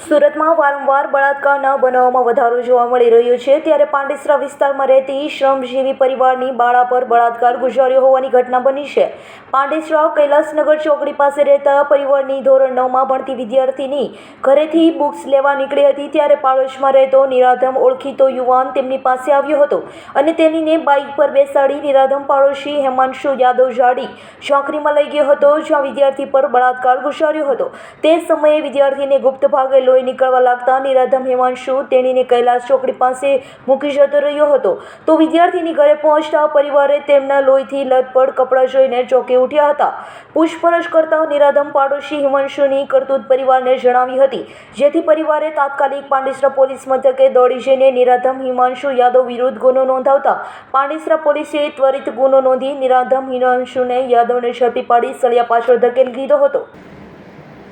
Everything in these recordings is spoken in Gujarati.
સુરતમાં વારંવાર બળાત્કારના બનાવમાં વધારો જોવા મળી રહ્યો છે. ત્યારે પાંડેસરા વિસ્તારમાં રહેતી શ્રમજીવી પરિવારની બાળા પર બળાત્કાર ગુજાર્યો હોવાની ઘટના બની છે. પાંડેસરા કૈલાસનગર ચોકડી પાસે રહેતા પરિવારની ધોરણ નવમાં ભણતી વિદ્યાર્થીની ઘરેથી બુક્સ લેવા નીકળી હતી. ત્યારે પાડોશમાં રહેતો નિરાધમ ઓળખીતો યુવાન તેમની પાસે આવ્યો હતો અને તેનીને બાઇક પર બેસાડી નિરાધમ પાડોશી હેમાંશુ યાદવ જાડી ઝાંખરીમાં લઈ ગયો હતો, જ્યાં વિદ્યાર્થી પર બળાત્કાર ગુજાર્યો હતો. તે સમયે વિદ્યાર્થીને ગુપ્ત ભાગે લોહી નીકળવા લાગતા નિરાધમ હિમાંશુ તેણીને કૈલાસ ચોકડી પાસે મૂકી જતો રહ્યો હતો. તો વિદ્યાર્થીની ઘરે પહોંચતા પરિવારે તેમના લોહીથી લથપડ કપડાં જોઈને ચોંકી ઉઠ્યા હતા. પૂછપરછ કરતા નિરાધમ પાડોશી હિમાંશુની કરતૂત પરિવારને જણાવી હતી, જેથી પરિવારે તાત્કાલિક પાંડેસરા પોલીસ મથકે દોડી જઈને નિરાધમ હિમાંશુ યાદવ વિરુદ્ધ ગુનો નોંધાવતા પાંડેસરા પોલીસે ત્વરિત ગુનો નોંધી નિરાધમ હિમાંશુને યાદવને ઝડપી પાડી સળિયા પાછળ ધકેલી દીધો હતો.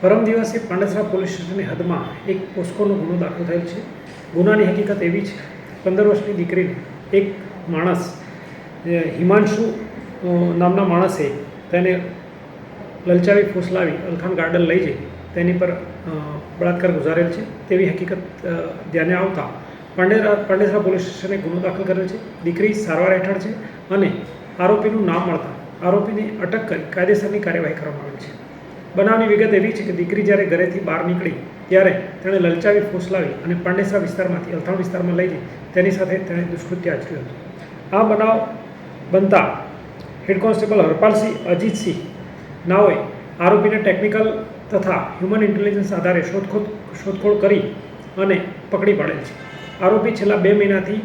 પરમ દિવસે પાંડેસરા પોલીસ સ્ટેશનની હદમાં એક પોસ્કોનો ગુનો દાખલ થયેલ છે. ગુનાની હકીકત એવી છે, પંદર વર્ષની દીકરીને એક માણસ હિમાંશુ નામના માણસે તેને લલચાવી ફૂસલાવી અલખાન ગાર્ડન લઈ જઈ, તેની પર બળાત્કાર ગુજારેલ છે. તેવી હકીકત ધ્યાને આવતા પાંડેરા, પાંડેસરા પોલીસ સ્ટેશને ગુનો દાખલ કરેલ છે. દીકરી સારવાર હેઠળ છે અને આરોપીનું નામ મળતા આરોપીને અટક કરી કાયદેસરની કાર્યવાહી કરવામાં આવી છે. બનાવની વિગત એવી છે કે દીકરી જ્યારે ઘરેથી બહાર નીકળી, ત્યારે તેણે લલચાવી, ફૂસલાવી અને પાંડેસરા વિસ્તારમાંથી, અલથાણ વિસ્તારમાં લઈ જઈ તેની સાથે તેણે દુષ્કૃત્ય આચર્યું હતું. આ બનાવ બનતા હેડ કોન્સ્ટેબલ હરપાલસિંહ, અજીતસિંહ નાઓએ આરોપીને ટેકનિકલ તથા હ્યુમન ઇન્ટેલિજન્સ આધારે શોધખોળ શોધખોળ કરી અને પકડી પાડેલ છે. આરોપી છેલ્લા બે મહિનાથી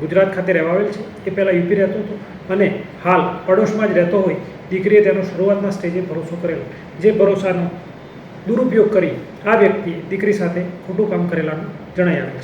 ગુજરાત ખાતે રહેવા આવેલ છે. એ પહેલાં યુપી રહેતો હતો અને હાલ પડોશમાં જ રહેતો હોય દીકરીએ તેનો શરૂઆતના સ્ટેજે ભરોસો કરેલો. જે ભરોસાનો દુરુપયોગ કરી આ વ્યક્તિએ દીકરી સાથે ખોટું કામ કરેલાનું જણાઈ આવેલ છે.